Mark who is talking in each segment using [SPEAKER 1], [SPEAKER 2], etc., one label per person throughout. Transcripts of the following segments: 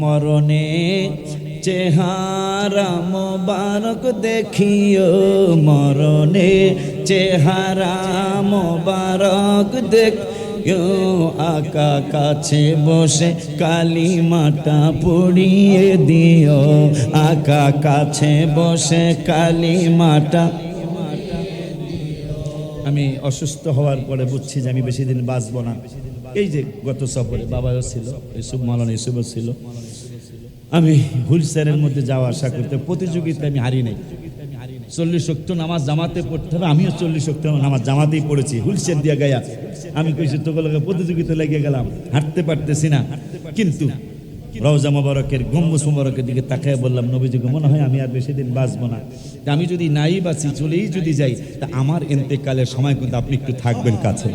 [SPEAKER 1] মরণে চেহারা মোবারক দেখিও মরণে চেহারা মোবারক দেখিও। আকা কাছে বসে কালী মাটা পড়িয়ে দিও আকা কাছে বসে কালী মাটা আমি অসুস্থ হওয়ার পরে বুঝছি যে আমি বেশি দিন বাঁচবো না। এই যে গত সফরে বাবাও ছিল ইসুফ মালান ইসুফও ছিল। আমি চেয়ারের মধ্যে যাওয়া আসা করতে প্রতিযোগিতা আমি হারি নাই। চল্লিশ শক্ত নামাজ জামাতে পড়তে হবে, আমিও চল্লিশ শক্ত নামাজ জামাতেই পড়েছি। হুইল চেয়ার দিয়ে গায়া, আমি কইছি তোগুলোকে প্রতিযোগিতা লেগে গেলাম, হাঁটতে পারতেছি না। কিন্তু রওজা মোবারকের, গম্বুজ মোবারকের দিকে তাকায় বললাম, নবীজিকে মনে হয় আমি আর বেশি দিন বাঁচবো না। আমি যদি নাই বাঁচি, চলেই যদি যাই, তা আমার এন্তেকালের সময় কিন্তু আপনি একটু থাকবেন কাছে।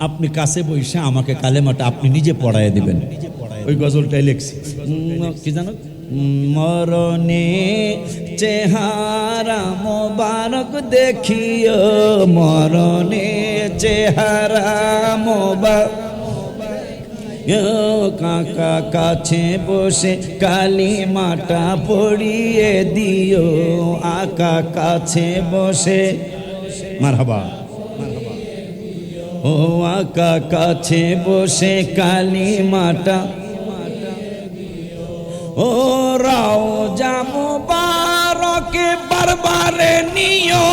[SPEAKER 1] আপনি কাছে বসে আমাকে কালেমাটা আপনি নিজে পড়ায় দিবেন। ওই গজলটাই লেখছি। কি জানো? মরণে চেহারা মোবারক দেখিও, মরণে চেহারা মোবারক কাকা কাছে বসে কালী মাটা পড়িয়ে দিও, আকা কাছে বসে। মারহাবা। ও আকা কাছে বসে কালী মাটা ও রাও জামো বারকে বারবারে নিও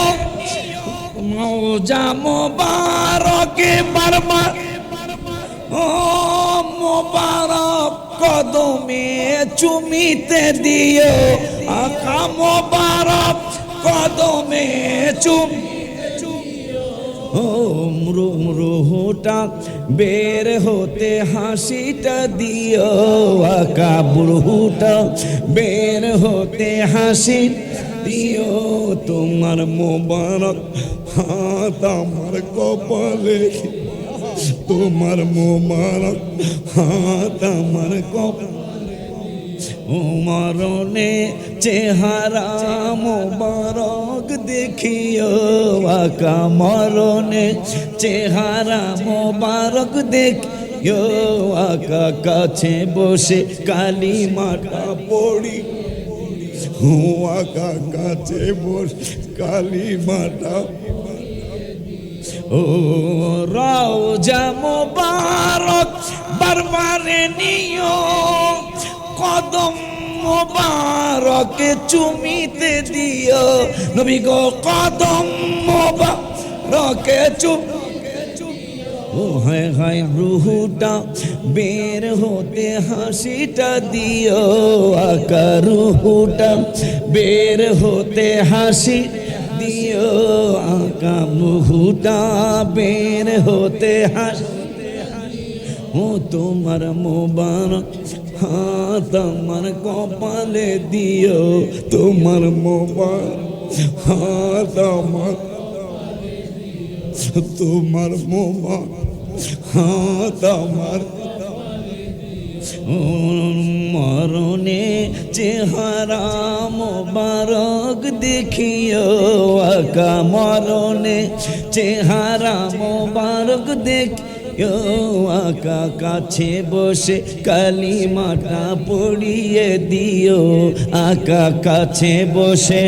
[SPEAKER 1] জামো বারকে বারবার। ও মোবারক কদমে চুমিতে দিও আকা মোবারক কদমে চুম ও মরু মরুটা বের হতে হাসিটা দিও আকা বুড়হুটা। বের হতে হাসি দিও তোমার মোবারক, হাত আমার কপালে। তোমার মোবারক, হাত আমার কপালে। মরণে চেহারা মোবারক। দেখিও আকা মরণে চেহারা মোবারক দেখিও আকা কাছে বসে কালী মাটা পড়ি আকা কাছে বসে কালী মাটা ও রাও জামো বারক বারবারে নিও কদম মোবারকে চুমিতে দিও। নবী গো, কদম মোবারকে চুম ও হায় হায়, রুহুটা বের হতে হাসিটা দিও। আকা রুহুটা বের হতে হাসি দিও। আকা রুহুটা বের হতে হাসি। ও তোমার মোবারক হাত কপালে দিও তোমার মোবারক হাত আমার। তোমার মোবারক হাত আমার। মরণে চেহারা মোবারক দেখিও, আকা মরণে চেহারা মোবারক দেখিও আকা কাছে বসে কালী মাটা পড়িয়ে দিও। আকা কাছে বসে।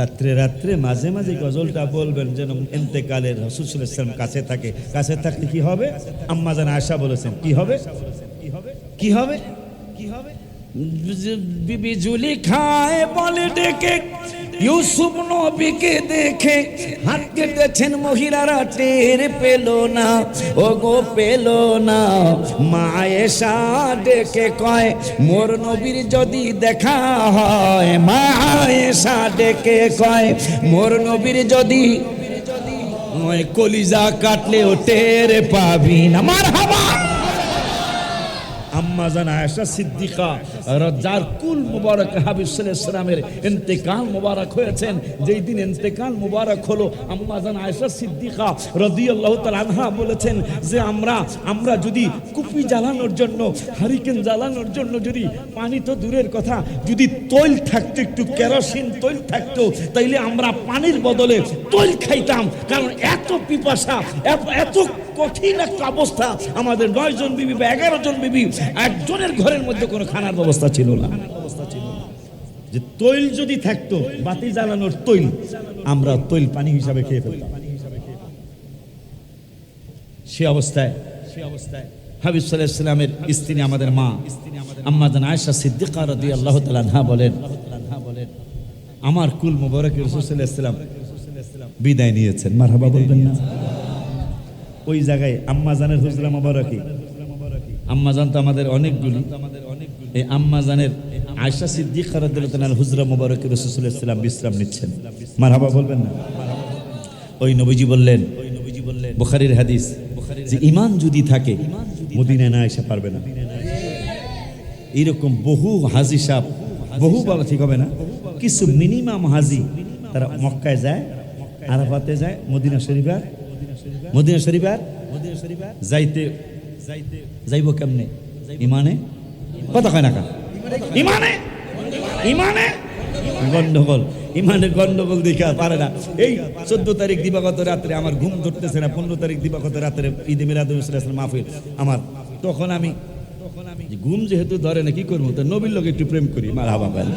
[SPEAKER 1] রাত্রে রাত্রে মাঝে মাঝে গজলটা বলবেন যেন এন্তেকালের রসুল ইসলাম কাছে থাকে। কাছে থাকতে কি হবে? আম্মা জান আশা বলেছেন কি হবে কি হবে? কি হবে? কি হবে? বিবি জুলি খায়, বলে ডেকে ইউসুফ নবীকে দেখে হাত কেটেছেন মহিলারা, টের পেল না। ও গো পেল না। মায়েশা ডেকে কয়, মোর নবীর যদি দেখা হয় মায়েশা ডেকে কয়, মোর নবীর যদি কলিজা কাটলেও টের পাবি না। মার হাবা আম্মা জান আয়েশা সিদ্দিকা যার কুল মুবারক হাবিব সাল্লামের ইন্তেকাল মুবারক হয়েছেন। যেই দিন ইন্তেকাল মুবারক হলো, আম্মা জান আয়েশা সিদ্দিকা রাদিয়াল্লাহু তাআলা আনহা বলেছেন যে, আমরা আমরা যদি কুপি জ্বালানোর জন্য, হারিকেন জ্বালানোর জন্য যদি পানি তো দূরের কথা, যদি তৈল থাকতো, একটু কেরোসিন তৈল থাকতো, তাইলে আমরা পানির বদলে তৈল খাইতাম। কারণ এত পিপাসা এত কঠিন একটা অবস্থা। আমাদের নয় জন বিবি বা এগারো জন বিবি, একজনের ঘরের মধ্যে কোনো খানার ব্যবস্থা ছিল না। যে তৈল যদি থাকতো, বাতি জ্বালানোর তৈল, আমরা তৈল পানি হিসাবে খেয়ে ফেলতাম। সে অবস্থায় সে অবস্থায় হাবিব সাল্লাহ ইসলামের স্ত্রী আমাদের মা, আম্মা জান আয়েশা সিদ্দিকা রাদি আল্লাহ তালা বলেন, আমার কুল মুবারক রসুল্লাহ ইসলাম বিদায় নিয়েছেন। মারহাবা বলবেন না? ওই জায়গায় আম্মাজানের হুজরা মুবারকি। আম্মা জান তো আমাদের অনেকগুলি। এই আম্মা জানের আয়সা সিদ্দিক হুজরা মুবারক রসুল্লাহ ইসলাম বিশ্রাম নিচ্ছেন। মারহাবা বলবেন না। ওই নবীজি বললেন, বুখারির হাদিস যে ইমান যদি থাকে, মদিনায় না এসে পারবে না। এরকম বহু হাজি সাপ বহু বলা ঠিক হবে না। কিছু মিনিমাম হাজি তারা মক্কায় যায়, আরাফাতে যায়, মদিনা শরীফার মদিনা শরীফার যাইতে যাইতে। যাইব কেমনে? ইমানে? কথা কয় না কা ইমানে? ইমানে? গন্ডগোল। ইমানের গন্ডগোল দেখা পারে না। এই চোদ্দ তারিখ দিবাগত রাত্রে আমার ঘুম ধরতেছে না পনেরো তারিখ দিবাগত রাত্রে ঈদে মিলাদুল মাহফিল। আমার তখন আমি তখন আমি ঘুম যেহেতু ধরে না কি করব? তো নবীর লোক একটু প্রেম করি মার হাবা পাল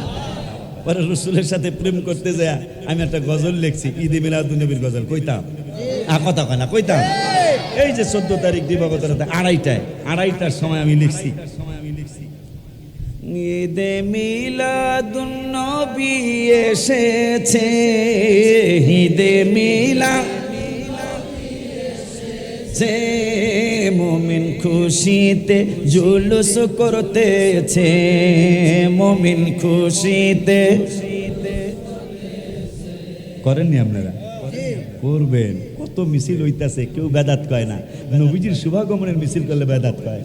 [SPEAKER 1] পরে রসুলের সাথে প্রেম করতে যায় আমি একটা গজল লিখছি ঈদে মিলাদুল নবীর গজল কইতাম। কথা কয় না কইতাম এই যে চোদ্দ তারিখ দিবাগত রাতে আড়াইটায় আড়াইটার সময় আমি লিখছি। ঈদে মিলাদুন্নবী এসেছে ঈদে মিলা যে মমিন খুশিতে জুলুস করতেছে মমিন খুশিতে করেননি আপনারা? করবেন। মিছিল হইতাছে, কেউ বেদাত কয় না। নবীজির শুভাগমনের মিছিল করলে বেদাত কয়।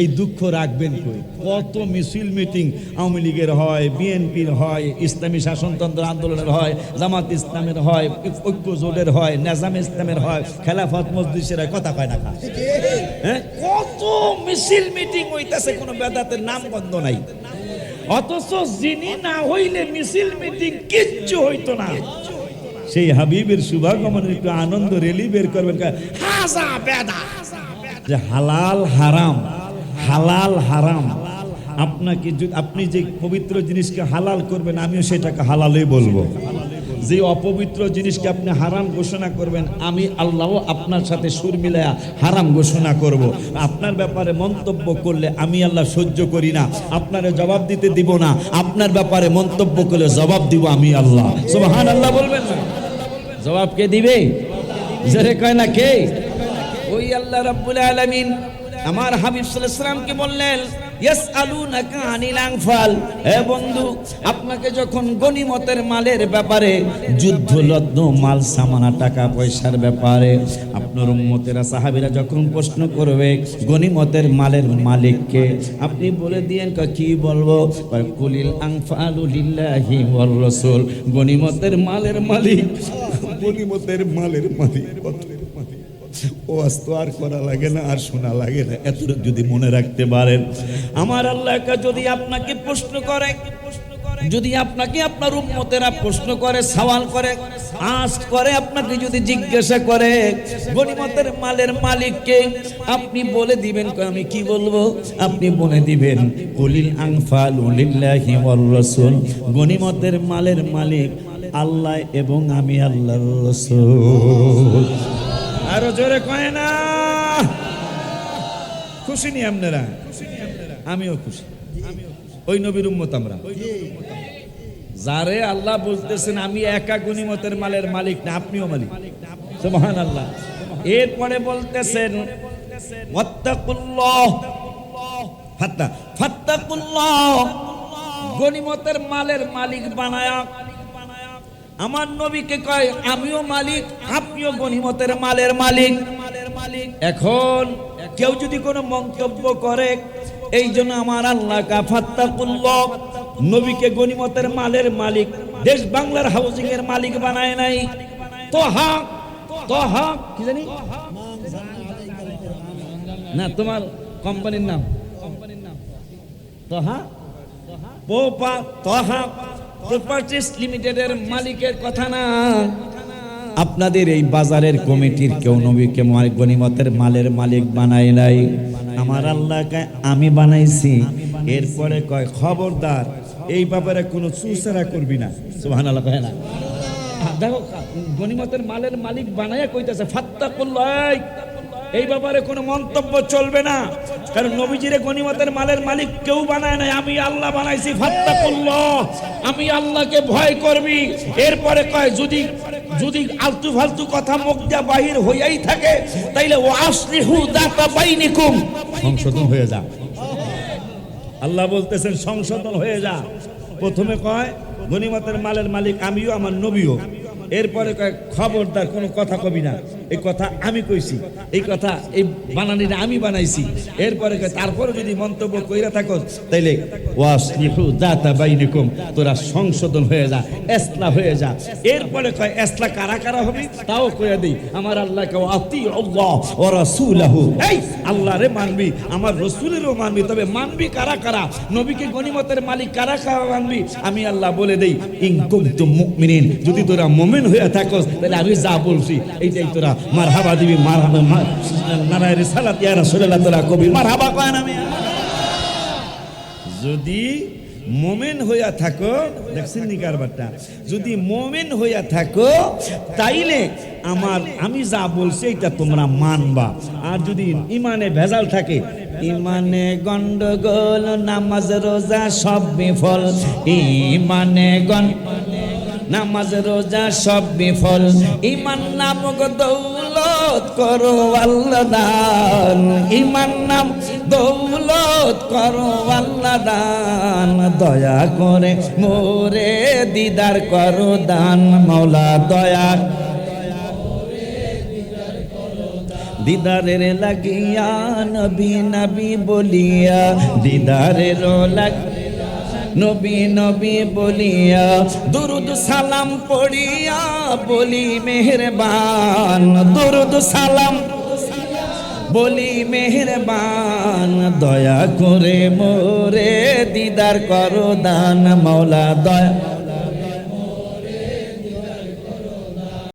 [SPEAKER 1] এই দুঃখ রাখবেন কই? কত মিছিল মিটিং আওয়ামী লীগের হয়, বিএনপির হয়, ইসলামী শাসনতন্ত্র আন্দোলনের হয়, জামাত ইসলামের হয়, ঐক্য জোটের হয়, নেজাম ইসলামের হয়, খেলাফত মসজিদের হয়, কথা কয় না হ্যাঁ? কত মিছিল মিটিং হইতাছে, কোনো বেদাতের নাম বন্ধ নাই। অথচ যিনি না হইলে মিছিল মিটিং কিচ্ছু হইতো না। সেই হাবিবের শুভাগমনের একটু আনন্দ রেলি বের করবেন। যে হালাল হারাম হালাল হারাম। আপনাকে আপনি যে পবিত্র জিনিসকে হালাল করবেন, আমিও সেটাকে হালালই বলব। যে অপবিত্র জিনিসকে আপনি হারাম ঘোষণা করবেন, আমি আল্লাহ আপনার সাথে সুর মিলায়া হারাম ঘোষণা করব। আপনার ব্যাপারে মন্তব্য করলে আমি আল্লাহ সহ্য করি না। আপনারে জবাব দিতে দিব না। আপনার ব্যাপারে মন্তব্য করলে জবাব দিব আমি আল্লাহ। সুবহান আল্লাহ বলবেন না? জবাব কে দিবে? জেরে কয় না কে? ওই আল্লাহ রাব্বুল আলামিন আমার হাবিব সাল্লাল্লাহু বললেন, ইয়াসআলুনাকা আনিল আনফাল। হে বন্ধু, আপনাকে যখন গনিমতের মালের ব্যাপারে যুদ্ধ লগ্ন মাল, সামানা, টাকা, পয়সার ব্যাপারে আপনার উম্মতেরা, সাহাবীরা যখন প্রশ্ন করবে গনিমতের মালের মালিককে, আপনি বলে দিয়েন কি বলব? কুলিল আনফালু লিল্লাহি ওয়ার রাসূল। গনিমতের মালের মালিক। গনিমতের মালের মালিক ও আস্ত আর করা লাগে না, আর শোনা লাগে না। এতটুকু যদি মনে রাখতে পারেন। আমার আল্লাহ যদি আপনাকে প্রশ্ন করে, যদি আপনাকে আপনার উম্মতেরা প্রশ্ন করে, সওয়াল করে আস করে, আপনাকে যদি জিজ্ঞাসা করে গনিমতের মালের মালিককে আপনি বলে দিবেন আমি কি বলব? আপনি বলে দিবেন কুলিল আনফাল লিল্লাহি ওয়ার রাসূল। গনিমতের মালের মালিক আল্লাহ এবং আমি আল্লাহর রাসূল। আরও জোরে কয় না। খুশি নি আপনারা? আমিও খুশি। ওই নবীর উম্মত আমরা। যারে আল্লাহ বলতেছেন, আমি একা গনিমতের মালের মালিক না, আপনিও মালিক। সুবহান আল্লাহ এরপরে বলতেছেন, ওয়াত্তাকুল্লাহ। ফাত্তা, ফাত্তাকুল্লাহ। গনিমতের মালের মালিক বানায়া আমার নবীকে কয়, আমিও মালিক, আপনিও গনিমতের মালের মালিক। এখন কেউ যদি কোনো মন্তব্য করে, এই জন্য আমার আল্লাহ কাফাত্তাকুল্লাহ নবীকে গনিমতের মালের মালিক, দেশ বাংলার হাউজিং এর মালিক বানায় নাই। তোহা তোহা কি জানি? না, তোমার কোম্পানির নাম। কোম্পানির নাম তোহা পোপা তোহা প্রপার্টিস লিমিটেডের মালিকের কথা না। আপনাদের এই বাজারের কমিটির কেউ নবীকে গনিমতের মালের মালিক বানাই নাই। আমার আল্লাহকে আমি বানাইছি। এরপরে কয় খবরদার এই ব্যাপারে কোনো চুচারা করবি না। সুহান আল্লাহ কয় না। দেখো গনিমতের মালের মালিক বানাইয়া কইতেছে ফাত্তা করলাই এই ব্যাপারে কোনো মন্তব্য চলবে না। কারণ নবীজিরে গনিমতের মালের মালিক কেউ বানায় নাই। আমি আল্লাহ বানাইছি ফাত্তা আমি আল্লাহকে ভয় করবি। এরপরে কয় যদি যদি আলতু ফালতু কথা মুখ দিয়া বাহির হইয়াই থাকে তাইলে ও আসলিহু দাতা বাইনিকুম। সংশোধন হয়ে যা। আল্লাহ বলতেছেন সংশোধন হয়ে যা। প্রথমে কয় গনিমতের মালের মালিক আমিও আমার নবীও। এরপরে কয়, খবরদার, কোনো কথা কবি না। এই কথা আমি কইছি। এই কথা এই বানানিটা আমি বানাইছি। এরপরে তারপরে যদি মন্তব্য কইরা থাকো, তাইলে তোরা সংশোধন হয়ে যা, এসলা হয়ে যা। এরপরে কয়, এসলা কারা কারা হবে? তাও কইয়া দেই, আমার আল্লাহ ও রাসূলাহু। এই আল্লাহরে মানবি, আমার রসুলেরও মানবি, তবে মানবি কারা কারা? নবীকে গনিমতের মালিক কারা কারা মানবি? আমি আল্লাহ বলে দেই, ইন কুনতুম মুমিনিন, যদি তোরা মুমিন হয়ে থাকস, তাহলে আমি যা বলছি, এইটাই তোরা মারহাবা দিবি, মারহাবা মার নারায় রিসালাত, ইয়া রাসূলুল্লাহ, তোরা কবি, মারহাবা কয় না যদি মোমেন হইয়া থাকো, দেখছেন নি কারবারটা? যদি মোমেন হইয়া থাকো, তাইলে আমার, আমি যা বলছি এটা তোমরা মানবা। আর যদি ইমানে ভেজাল থাকে, ইমানে গন্ডগোল, নামাজ, রোজা, সব বিফল। ইমানে গন নামাজ, রোজা সব বিফল। ইমান নামক দৌলত করো আল্লাহ দান। ইমান নাম দৌলত করো আল্লাহ দান। দয়া করে মোরে দিদার করো দান। মৌলা দয়া দিদারের লাগিয়া, নবী নবী বলিয়া দিদারের লাগ নবী নবী বলিয়া, দুরুদ সালাম পড়িয়া বলি, মেহরবান, দুরুদ সালাম বলি, মেহরবান, দয়া করে মোরে দিদার করো দান, মাওলা দয়া